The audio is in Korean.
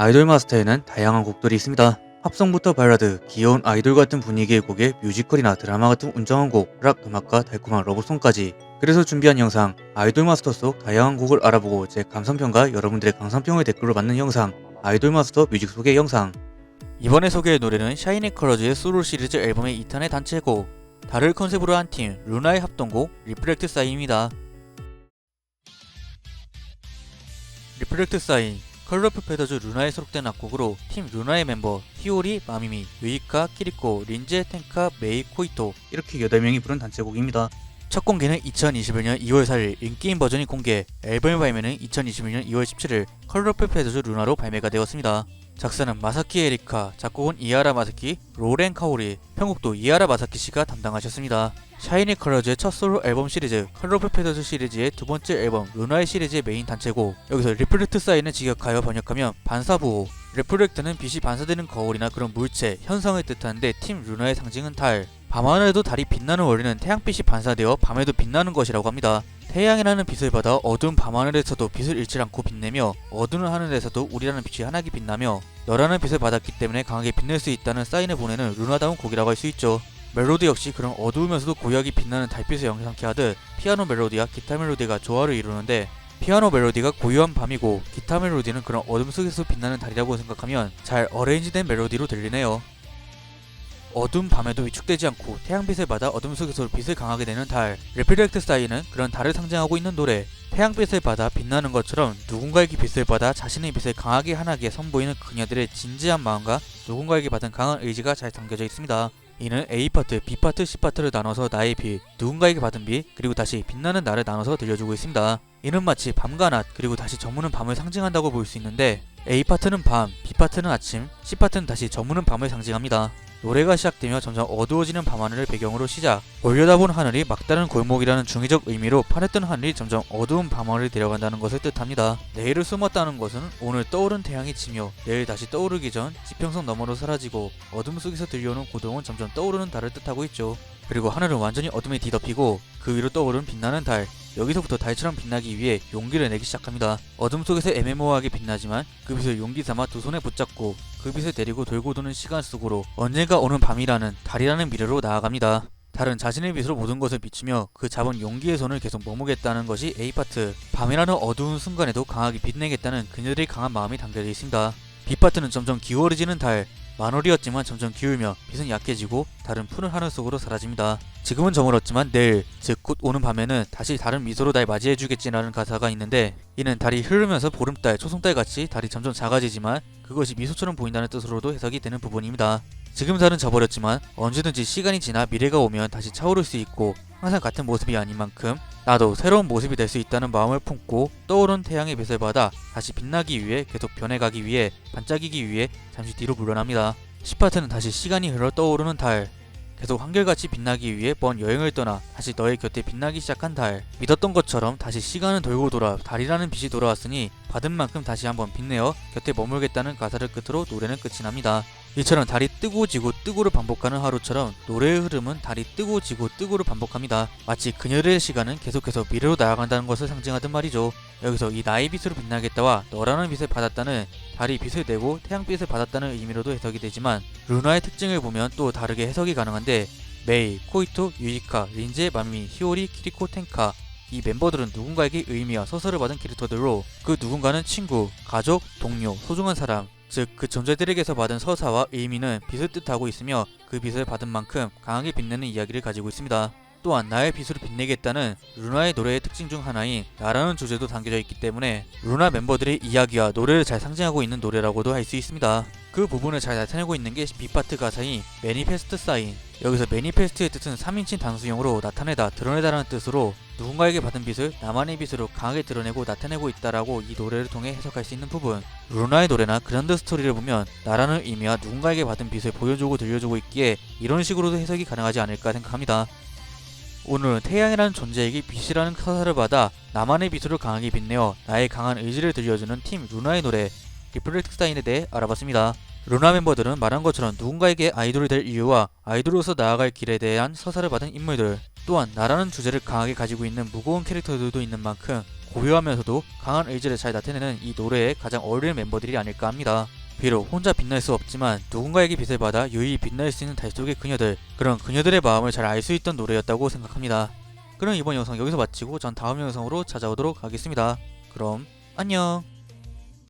아이돌 마스터에는 다양한 곡들이 있습니다. 팝송부터 발라드, 귀여운 아이돌 같은 분위기의 곡에 뮤지컬이나 드라마 같은 운정한 곡, 락 음악과 달콤한 러브송까지 그래서 준비한 영상 아이돌 마스터 속 다양한 곡을 알아보고 제 감상평과 여러분들의 감상평을 댓글로 받는 영상 아이돌 마스터 뮤직 소개 영상 이번에 소개할 노래는 샤이니 컬러즈의 소울 시리즈 앨범의 2탄의 단체곡 달을 컨셉으로 한 팀 루나의 합동곡 리프렉트 사인입니다. 리프렉트 사인 컬러풀 페더즈 루나에 소속된 악곡으로 팀 루나의 멤버 히오리, 마미미, 유이카, 키리코, 린제, 텐카, 메이, 코이토 이렇게 8명이 부른 단체곡입니다. 첫 공개는 2021년 2월 4일 인게임 버전이 공개, 앨범 발매는 2021년 2월 17일 컬러풀 페더즈 루나로 발매가 되었습니다. 작사는 마사키 에리카, 작곡은 이하라 마사키, 로렌 카오리, 편곡도 이하라 마사키 씨가 담당하셨습니다. 샤이니 컬러즈의 첫 솔로 앨범 시리즈 컬러풀 페더즈 시리즈의 두 번째 앨범 루나의 시리즈의 메인 단체곡. 여기서 리플렉트 사인을 직역하여 번역하면 반사부호. 리플렉트는 빛이 반사되는 거울이나 그런 물체, 현상을 뜻하는데 팀 루나의 상징은 달 밤하늘에도 달이 빛나는 원리는 태양빛이 반사되어 밤에도 빛나는 것이라고 합니다. 태양이라는 빛을 받아 어두운 밤하늘에서도 빛을 잃지 않고 빛내며 어두운 하늘에서도 우리라는 빛이 환하게 빛나며 너라는 빛을 받았기 때문에 강하게 빛낼 수 있다는 사인을 보내는 루나다운 곡이라고 할 수 있죠. 멜로디 역시 그런 어두우면서도 고요하게 빛나는 달빛을 영상케 하듯 피아노 멜로디와 기타 멜로디가 조화를 이루는데 피아노 멜로디가 고요한 밤이고 기타 멜로디는 그런 어둠 속에서 빛나는 달이라고 생각하면 잘 어레인지된 멜로디로 들리네요. 어두운 밤에도 위축되지 않고 태양빛을 받아 어둠 속에서 빛을 강하게 내는 달 레피렉트 사이는 그런 달을 상징하고 있는 노래 태양빛을 받아 빛나는 것처럼 누군가에게 빛을 받아 자신의 빛을 강하게 환하게 선보이는 그녀들의 진지한 마음과 누군가에게 받은 강한 의지가 잘 담겨져 있습니다. 이는 A파트, B파트, C파트를 나눠서 나의 빛, 누군가에게 받은 빛, 그리고 다시 빛나는 나를 나눠서 들려주고 있습니다. 이는 마치 밤과 낮, 그리고 다시 저무는 밤을 상징한다고 볼 수 있는데 A파트는 밤, B파트는 아침, C파트는 다시 저무는 밤을 상징합니다. 노래가 시작되며 점점 어두워지는 밤하늘을 배경으로 시작. 올려다본 하늘이 막다른 골목이라는 중의적 의미로 파랬던 하늘이 점점 어두운 밤하늘을 데려간다는 것을 뜻합니다. 내일을 숨었다는 것은 오늘 떠오른 태양이 지며 내일 다시 떠오르기 전 지평선 너머로 사라지고 어둠 속에서 들려오는 고동은 점점 떠오르는 달을 뜻하고 있죠. 그리고 하늘은 완전히 어둠에 뒤덮이고 그 위로 떠오른 빛나는 달 여기서부터 달처럼 빛나기 위해 용기를 내기 시작합니다. 어둠 속에서 애매모호하게 빛나지만 그 빛을 용기 삼아 두 손에 붙잡고 그 빛을 데리고 돌고 도는 시간 속으로 언젠가 오는 밤이라는 달이라는 미래로 나아갑니다. 달은 자신의 빛으로 모든 것을 비추며 그 잡은 용기의 손을 계속 머무겠다는 것이 A파트. 밤이라는 어두운 순간에도 강하게 빛내겠다는 그녀들의 강한 마음이 담겨져 있습니다. B파트는 점점 기울어지는 달, 만월이었지만 점점 기울며 빛은 약해지고 달은 푸른 하늘 속으로 사라집니다. 지금은 저물었지만 내일, 즉 곧 오는 밤에는 다시 다른 미소로 날 맞이해주겠지라는 가사가 있는데 이는 달이 흐르면서 보름달, 초승달 같이 달이 점점 작아지지만 그것이 미소처럼 보인다는 뜻으로도 해석이 되는 부분입니다. 지금 달은 져버렸지만 언제든지 시간이 지나 미래가 오면 다시 차오를 수 있고 항상 같은 모습이 아닌 만큼 나도 새로운 모습이 될 수 있다는 마음을 품고 떠오른 태양의 빛을 받아 다시 빛나기 위해 계속 변해가기 위해 반짝이기 위해 잠시 뒤로 물러납니다. 10파트는 다시 시간이 흘러 떠오르는 달 계속 한결같이 빛나기 위해 먼 여행을 떠나 다시 너의 곁에 빛나기 시작한 달 믿었던 것처럼 다시 시간은 돌고 돌아 달이라는 빛이 돌아왔으니 받은 만큼 다시 한번 빛내어 곁에 머물겠다는 가사를 끝으로 노래는 끝이 납니다. 이처럼 달이 뜨고 지고 뜨고를 반복하는 하루처럼 노래의 흐름은 달이 뜨고 지고 뜨고를 반복합니다. 마치 그녀들의 시간은 계속해서 미래로 나아간다는 것을 상징하듯 말이죠. 여기서 이 나의 빛으로 빛나겠다와 너라는 빛을 받았다는 달이 빛을 내고 태양빛을 받았다는 의미로도 해석이 되지만 루나의 특징을 보면 또 다르게 해석이 가능한데 메이, 코이토, 유이카, 린제, 만미, 히오리, 키리코, 텐카 이 멤버들은 누군가에게 의미와 서설을 받은 캐릭터들로 그 누군가는 친구, 가족, 동료, 소중한 사람 즉 그 존재들에게서 받은 서사와 의미는 빛을 뜻하고 있으며 그 빛을 받은 만큼 강하게 빛내는 이야기를 가지고 있습니다. 또한 나의 빛으로 빛내겠다는 루나의 노래의 특징 중 하나인 나라는 주제도 담겨져 있기 때문에 루나 멤버들의 이야기와 노래를 잘 상징하고 있는 노래라고도 할 수 있습니다. 그 부분을 잘 나타내고 있는 게 B파트 가사인 매니페스트 사인 여기서 매니페스트의 뜻은 3인칭 단수형으로 나타내다 드러내다라는 뜻으로 누군가에게 받은 빛을 나만의 빛으로 강하게 드러내고 나타내고 있다라고 이 노래를 통해 해석할 수 있는 부분 루나의 노래나 그란드 스토리를 보면 나라는 의미와 누군가에게 받은 빛을 보여주고 들려주고 있기에 이런 식으로도 해석이 가능하지 않을까 생각합니다. 오늘은 태양이라는 존재에게 빛이라는 서사를 받아 나만의 빛으로 강하게 빛내어 나의 강한 의지를 들려주는 팀 루나의 노래 리플렉트 사인에 대해 알아봤습니다. 루나 멤버들은 말한 것처럼 누군가에게 아이돌이 될 이유와 아이돌로서 나아갈 길에 대한 서사를 받은 인물들 또한 나라는 주제를 강하게 가지고 있는 무거운 캐릭터들도 있는 만큼 고요하면서도 강한 의지를 잘 나타내는 이 노래에 가장 어울리는 멤버들이 아닐까 합니다. 비록 혼자 빛날 수 없지만 누군가에게 빛을 받아 유유히 빛날 수 있는 달 속의 그녀들 그런 그녀들의 마음을 잘 알 수 있던 노래였다고 생각합니다. 그럼 이번 영상 여기서 마치고 전 다음 영상으로 찾아오도록 하겠습니다. 그럼 안녕